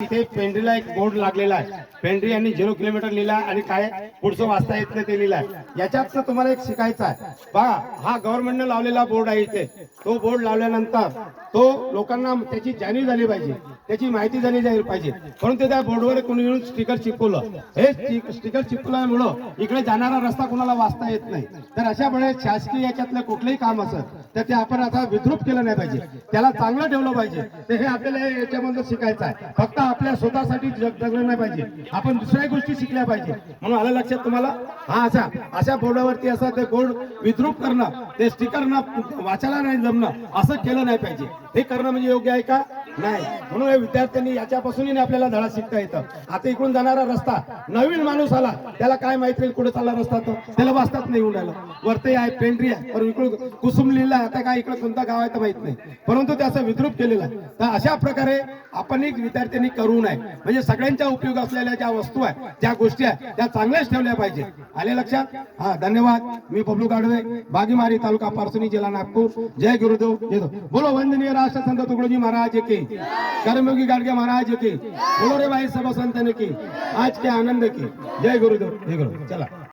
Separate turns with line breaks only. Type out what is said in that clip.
तिथे पेंड्रीला एक बोर्ड लागलेला आहे. पेंड्री यांनी झिरो किलोमीटर लिहिला आणि काय पुढचं वाचता येत नाही ते लिहिलं आहे. याच्यात तुम्हाला एक शिकायचं आहे. बघा हा गव्हर्नमेंटने लावलेला बोर्ड आहे इथे. तो बोर्ड लावल्यानंतर तो लोकांना त्याची जाणीव झाली पाहिजे. त्याची माहिती झाली जाईल पाहिजे. परंतु त्या बोर्डवर कोणी येऊन स्टिकर चिपकवलं. हे स्टिकर चिपकल्यामुळं इकडे जाणारा रस्ता कोणाला वाचता येत नाही. तर अशा वेळेस शासकीय याच्यातलं कुठलंही काम असेल तर ते आपण आता विद्रुप केलं नाही पाहिजे. त्याला चांगलं ठेवलं पाहिजे. तर हे आपल्याला हे याच्यामधलं शिकायचं आहे. फक्त आपल्या स्वतःसाठी जगलं नाही पाहिजे. आपण दुसऱ्या गोष्टी शिकल्या पाहिजे. म्हणून आलं लक्षात तुम्हाला? हा अशा अशा बोर्डावरती असा ते बोर्ड विद्रूप करणं ते स्टिकर न वाचायला नाही जमणं असं केलं नाही पाहिजे. हे करणं म्हणजे योग्य आहे का? नाही. म्हणून विद्यार्थ्यांनी याच्यापासूनही आपल्याला धडा शिकता येतं. आता इकडून जाणारा रस्ता नवीन माणूस आला त्याला काय माहिती होईल कुठे चालला रस्ता तो. त्याला वाचताच नाही येऊन राहिलं. वरती आहे पेंढरी आहे पण इकडून कुसुम लिहिला आता काय इकडे कोणता गाव आहे तर माहीत नाही. परंतु त्याचा विद्रूप केलेला आहे. तर अशा प्रकारे आपण एक विद्यार्थ्यांनी करू नये. म्हणजे सगळ्यांच्या उपयोग असलेल्या ज्या वस्तू आहे ज्या गोष्टी आहेत त्या चांगल्याच ठेवल्या पाहिजे आले लक्षात? हा धन्यवाद. मी बबलू गाडवे बागीमारी तालुका पारसनी जिल्हा नागपूर. जय गुरुदेव. जय बोलो वंदनीय राष्ट्र संत तुकडोजी महाराज की. कर्मयोगी गाडगे महाराज की. बोलो रे भाई सब संत की. आज के आनंद की. जय गुरुदेव. जय गुरुदेव चला.